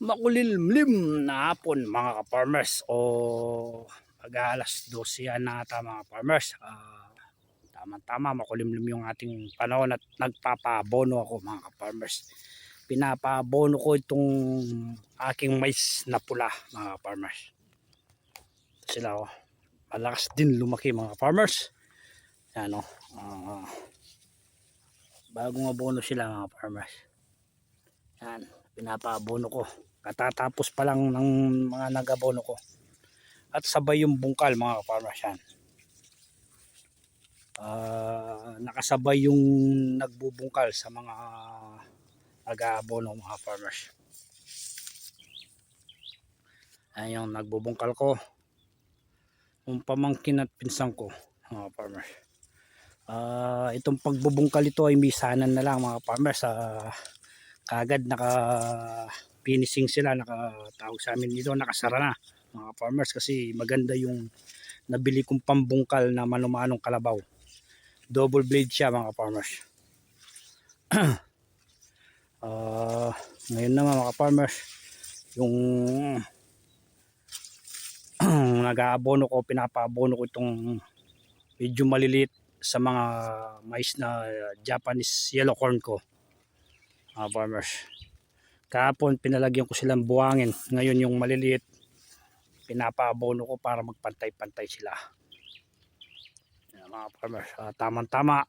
makulimlim na hapon mga ka-farmers. O pag alas 12 yan na ata mga farmers Ah, tama-tama makulimlim yung ating panahon at nagpapabono ako mga ka-farmers. Pinapabono ko itong aking mais na pula mga farmers sila oh malakas din lumaki mga farmers yan oh ah, bagong abono sila mga farmers yan pinapabono ko. Katatapos pa lang ng mga nagabono ko. At sabay yung bungkal mga farmers yan Ah, nakasabay yung nagbubungkal sa mga nag-aabono mga farmers ayan yung nagbubungkal ko. Yung pamangkin at pinsan ko mga farmers Ah, itong pagbubungkal ito ay misanan na lang mga farmers sa kagad naka finishing sila nakatawag sa amin dito nakasara na mga farmers kasi maganda yung nabili kong pambungkal na manumanong kalabaw. Double blade siya mga farmers. Ah, ngayon naman mga farmers yung nag-aabono ko pinapaabono ko itong medyo maliliit sa mga mais na uh, Japanese yellow corn ko mga farmers. Kahapon pinalagyan ko silang buwangin. Ngayon yung maliliit pinapaabono ko para magpantay-pantay sila. Yan, mga farmers Ah, tamang-tama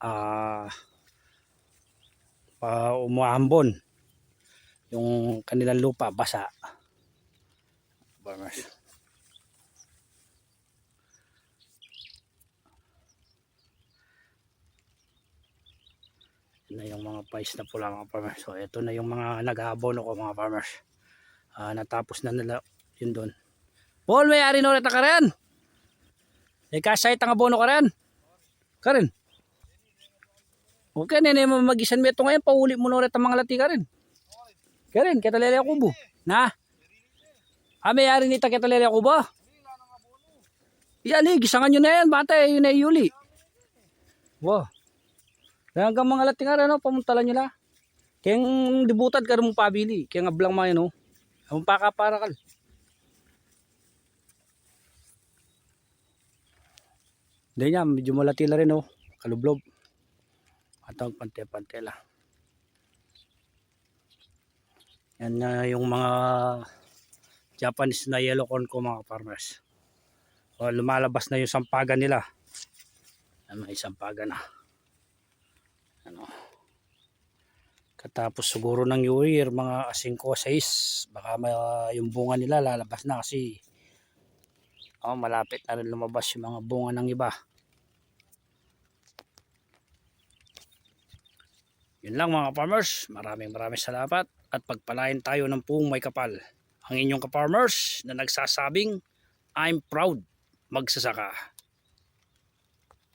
ah pa umuambon yung kanilang lupa basa. Farmers Ito na yung mga pais na pula mga farmers. So ito na yung mga nag-aabono ko mga farmers. Ah, natapos na nila yun doon. Paul, may ari na ulit ka rin. May kasay tang abono ka rin. Ka rin. Okay, nene mag-isan mo ito ngayon. Pauli mo na ulit ang mga lati ka rin. Ka rin, katalele ako bo. Na? Ah, may ari nita katalele ako ba? Yan eh, gisangan nyo na yan. Bata eh, yun na yuli. Wow. Kaya hanggang mga lating araw, no, pamuntalan nyo la. Kaya ang dibutad ka rin mo pabili. Kaya nga blang mga no. Ang pakaparakal. Hindi niya, medyo malatila rin oh. Kalublob. Atawag pante-pante lang. Yan na yung mga Japanese na yellow corn ko mga farmers. O, lumalabas na yung sampagan nila. Yan, may sampagan na ano? Katapos siguro ng New Year mga 5 o 6 baka may, ah, yung bunga nila lalabas na kasi oh, malapit na rin lumabas yung mga bunga ng iba. Yun lang mga farmers maraming maraming salamat at pagpalain tayo ng puong may kapal. Ang inyong ka-farmers na nagsasabing I'm proud. Magsasaka